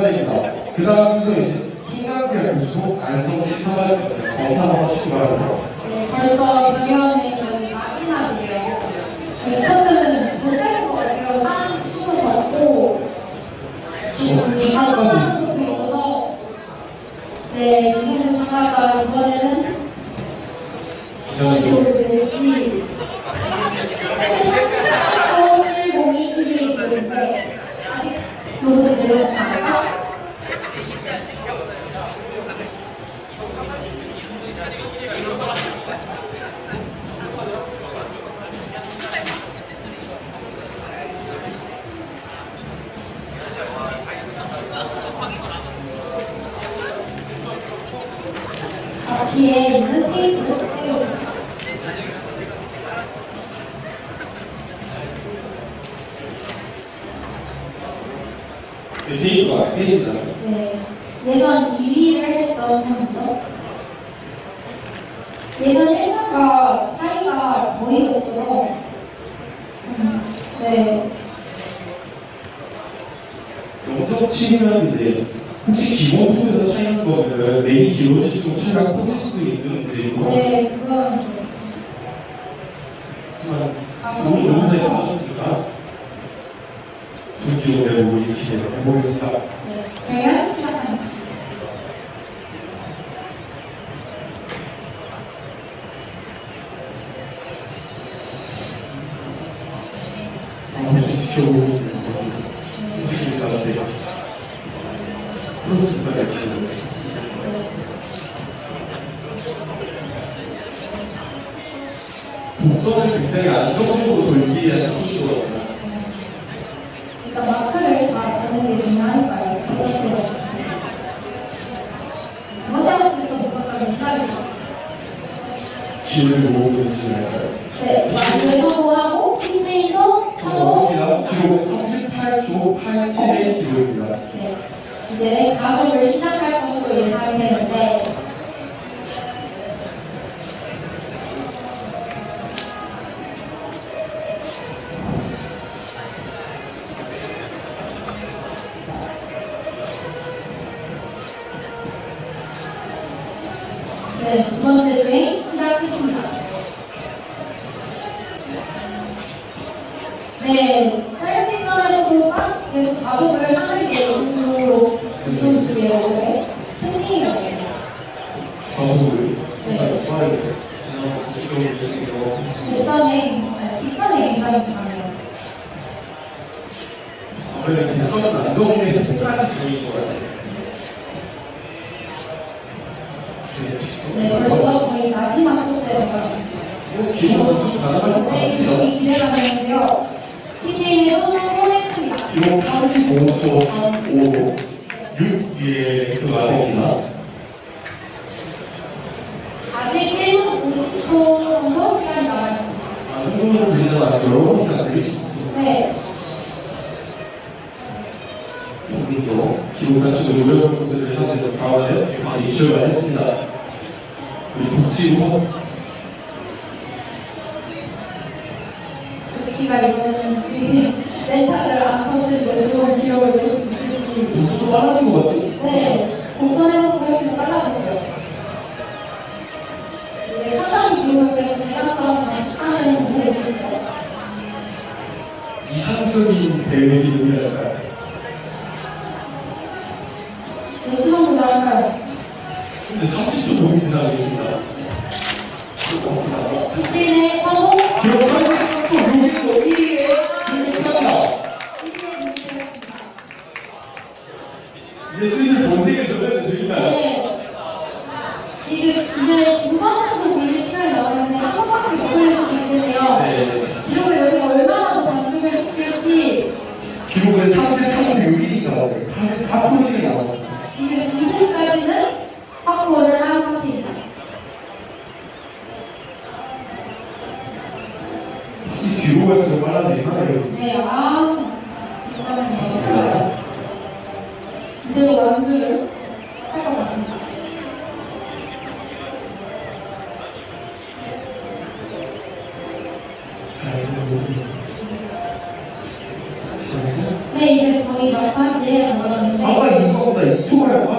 문과제입니다. 그 다음 순서 이제 교수 안성기 차발 검사 한번 주시기 바랍니다. 네, 벌써 경연이 저희 마지막이에요. 네, 스타트는 못할 것 같아요. 한 춤도 적고 지금 있어요. 시간도 있어서 네, 이제는 장가가 이번에는 기자님 기록을 낼지 702 1일 기록인데 아직 로고스 내용 다 네, 예선 2위를 했던 편이죠. 예선 1등과 차이가 거의 없어서 음, 네, 0.7이면 혹시 기본 소에서 차이는 거는 내기 길어질수록 차이가 커질 수도 있는지 네, 그건 하지만 너무 너무 차이 나왔으니까 그 기록을 우리 기대를 해보겠습니다. 네, 경연 시작합니다. 아무튼 곡선을 굉장히 안정적으로 돌기 위한 팁이거든요. 일단 마크를 다 보는 게 중요하니까요. 첫 번째로. 두 번째부터 부탁드립니다. 시작입니다. 기회를 모으고 있으니까요. 네, 네, 두 번째 스윙 시작했습니다. 네, 촬영직선에서도 딱 계속 가속을 하는 게 정도로. 가속을 정말 좋아요. 지난 기록을 주시고 직선에, 직선에 굉장히 강해요. 아무래도 대선 안정에서 끝까지 것같 네, 벌써 저희 마지막. 뭐 기록 단축 가능할 것 네, 같습니다. 기록이 기대가 되는데요. PJ도 성공했습니다. 기록 35초 35, 6의 그 아래입니다. 아직 1분 50초 정도 시간이 남아있습니다. 아, 않도록 부탁드릴 수 있습니다. 네, 우리도 기록 단축을 노력하는 것을 하는 가운데 다시 출발했습니다. 복지부 그치가 이거는 지금 멘탈을 안 좋은 기록을 낼수 있을지. 복지도 빨라진 것 같지? 네, 공선에서 훨씬 빨라졌어요. 이제 사상 기록을 대학처럼 하는 분들입니다. 이상적인 대회 기록이랄까요? 요즘보다 근데 30초 너무 지나가겠습니다. 그렇습 연주를 할 것 같습니다. 네, 이제 거의 몇 가지에 물었는데. 아, 이거보다 2초라고